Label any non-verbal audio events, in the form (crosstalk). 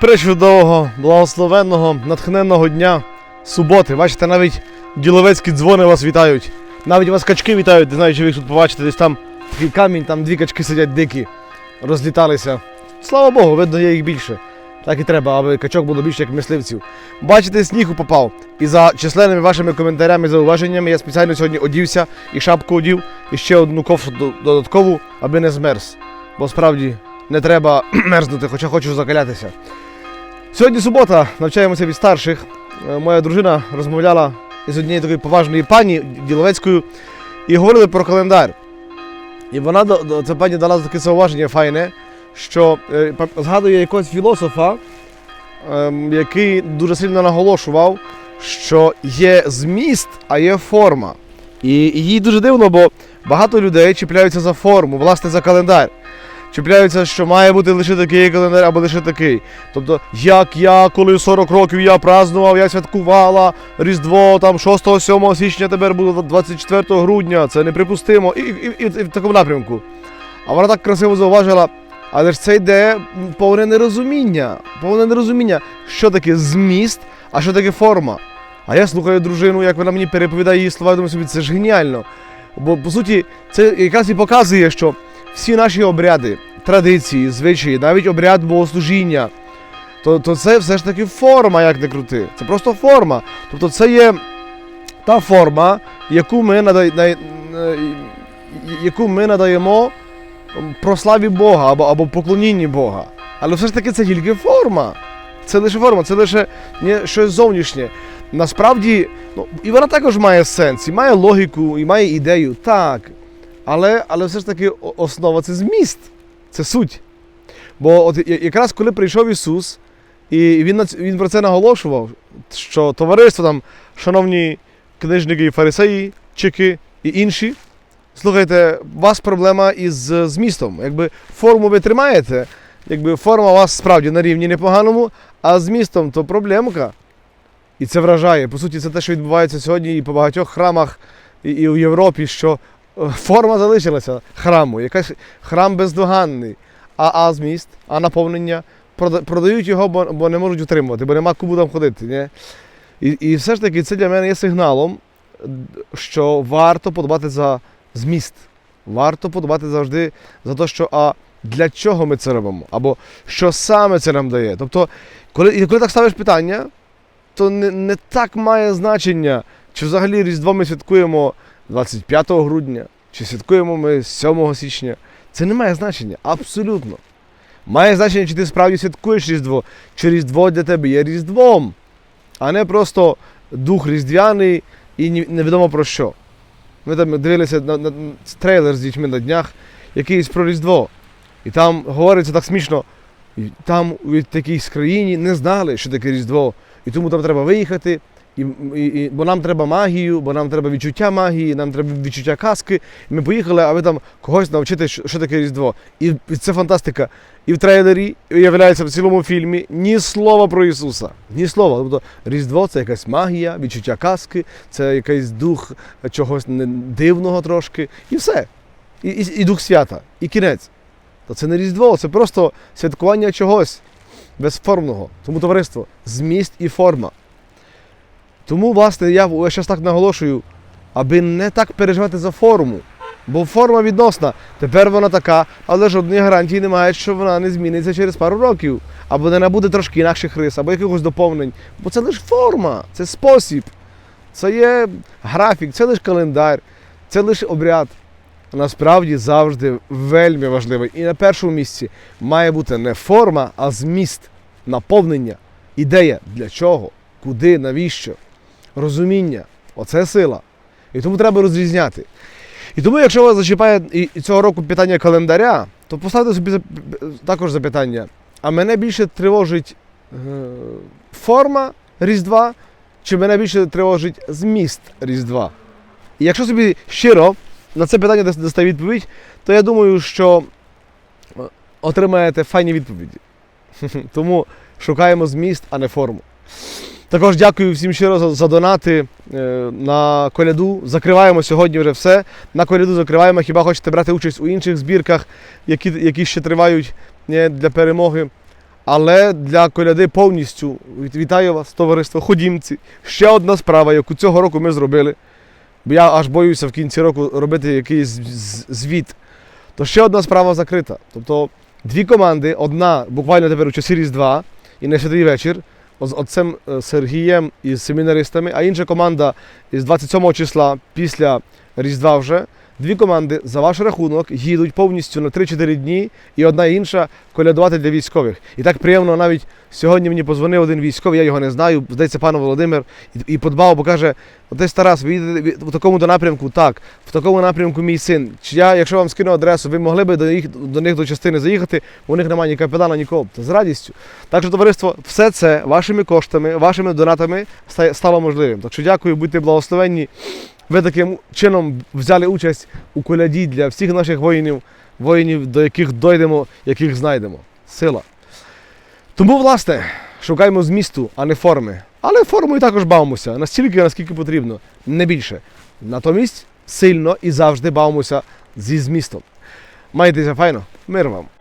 пречудового, благословенного, натхненного дня суботи. Бачите, навіть діловецькі дзвони вас вітають. Навіть вас качки вітають, не знаю, чи ви їх тут побачите, десь там такий камінь, там дві качки сидять дикі, розліталися. Слава Богу, видно, є їх більше. Так і треба, аби качок було більше, як мисливців. Бачите, снігу попав. І за численними вашими коментарями, зауваженнями я спеціально сьогодні одівся і шапку одів, і ще одну кофту додаткову, аби не змерз. Бо справді не треба (clears throat) мерзнути, хоча хочу закалятися. Сьогодні субота, навчаємося від старших. Е, Моя дружина розмовляла із однією такої поважної пані діловецькою і говорили про календар. І вона ця пані дала таке зауваження файне, що е, згадує якогось філософа, ем, який дуже сильно наголошував, що є зміст, а є форма. І їй дуже дивно, бо багато людей чіпляються за форму, власне, за календар. Чіпляються, що має бути лише такий календар або лише такий. Тобто, як я, коли 40 років я празднував, я святкувала Різдво там 6-7 січня, тепер буде 24 грудня, це неприпустимо, і, і, і, і в такому напрямку. А вона так красиво зауважила, але ж це йде повне нерозуміння. Повне нерозуміння, що таке зміст, а що таке форма. А я слухаю дружину, як вона мені переповідає її слова, думаю собі, це ж геніально. Бо по суті, це якраз і показує, що всі наші обряди, традиції, звичаї, навіть обряд богослужіння, то, то це все ж таки форма, як не крути. Це просто форма. Тобто це є та форма, яку ми, е, яку ми надаємо прославі Бога або, або поклонінні Бога. Але все ж таки це тільки форма. Це лише форма, це лише не щось зовнішнє. Насправді, ну, і вона також має сенс, і має логіку, і має ідею, так. Але, але все ж таки основа це зміст, це суть. Бо от якраз коли прийшов Ісус, і він, він про це наголошував, що товариство там, шановні книжники і фарисеї, чики і інші, слухайте, у вас проблема із е, змістом. Якби форму ви тримаєте, якби форма у вас справді на рівні непоганому, а змістом то проблемка. І це вражає. По суті, це те, що відбувається сьогодні і по багатьох храмах, і, і у Європі, що форма залишилася храму, якась храм бездоганний. А, а зміст, а наповнення продають його, бо, бо не можуть утримувати, бо нема кому там ходити. Ні? І, і все ж таки це для мене є сигналом, що варто подбати за зміст. Варто подбати завжди за те, що а для чого ми це робимо, або що саме це нам дає. Тобто, коли, коли так ставиш питання, то не, не так має значення, чи взагалі Різдво ми святкуємо 25 грудня, чи святкуємо ми 7 січня. Це не має значення, абсолютно. Має значення, чи ти справді святкуєш Різдво, чи Різдво для тебе є Різдвом, а не просто дух різдвяний і невідомо про що. Ми там дивилися на, на, на трейлер з дітьми на днях, якийсь про Різдво. І там говориться так смішно. Там у такійсь країні не знали, що таке Різдво. І тому там треба виїхати, і, і, і, бо нам треба магію, бо нам треба відчуття магії, нам треба відчуття казки. І ми поїхали, а ви там когось навчити, що, що таке Різдво. І, і це фантастика. І в трейлері виявляється в цілому фільмі ні слова про Ісуса. Ні слова. Тобто Різдво це якась магія, відчуття казки, це якийсь дух чогось дивного трошки. І все. І, і, і дух свята, і кінець. То це не Різдво, це просто святкування чогось безформного. Тому товариство, зміст і форма. Тому, власне, я зараз так наголошую, аби не так переживати за форму. Бо форма відносна. Тепер вона така, але жодної гарантії немає, що вона не зміниться через пару років. Або не набуде трошки інакших рис, або якихось доповнень. Бо це лише форма, це спосіб, це є графік, це лише календар, це лише обряд. Насправді завжди вельми важливий. І на першому місці має бути не форма, а зміст, наповнення, ідея для чого, куди, навіщо, розуміння. Оце сила. І тому треба розрізняти. І тому, якщо вас зачіпає і цього року питання календаря, то поставте собі також запитання. А мене більше тривожить е, форма Різдва, чи мене більше тривожить зміст Різдва? І якщо собі щиро на це питання дасте відповідь, то я думаю, що е, отримаєте файні відповіді. (laughs) Тому шукаємо зміст, а не форму. Також дякую всім щиро за, за донати е, на коляду. Закриваємо сьогодні вже все. На коляду закриваємо. Хіба хочете брати участь у інших збірках, які, які ще тривають ні, для перемоги. Але для коляди повністю вітаю вас, товариство, ходімці. Ще одна справа, яку цього року ми зробили. Бо я аж боюся в кінці року робити якийсь звіт. То ще одна справа закрита. Тобто дві команди, одна буквально тепер у часі Різдва і на святий вечір з отцем е, Сергієм і з семінаристами, а інша команда із 27 числа після Різдва вже. Дві команди за ваш рахунок їдуть повністю на 3-4 дні, і одна інша колядувати для військових. І так приємно навіть сьогодні мені позвонив один військовий, я його не знаю, здається, пан Володимир, і, подбав, бо каже: отець Тарас, ви їдете в такому то напрямку, так, в такому напрямку мій син. Чи я, якщо вам скину адресу, ви могли б до, їх, до них до частини заїхати, у них немає ні капелана, нікого. З радістю. Так що, товариство, все це вашими коштами, вашими донатами ста- стало можливим. Так що дякую, будьте благословенні. Ви таким чином взяли участь у коляді для всіх наших воїнів, воїнів, до яких дойдемо, яких знайдемо. Сила. Тому, власне, шукаємо змісту, а не форми. Але формою також бавимося, настільки, наскільки потрібно, не більше. Натомість сильно і завжди бавимося зі змістом. Майтеся файно, мир вам!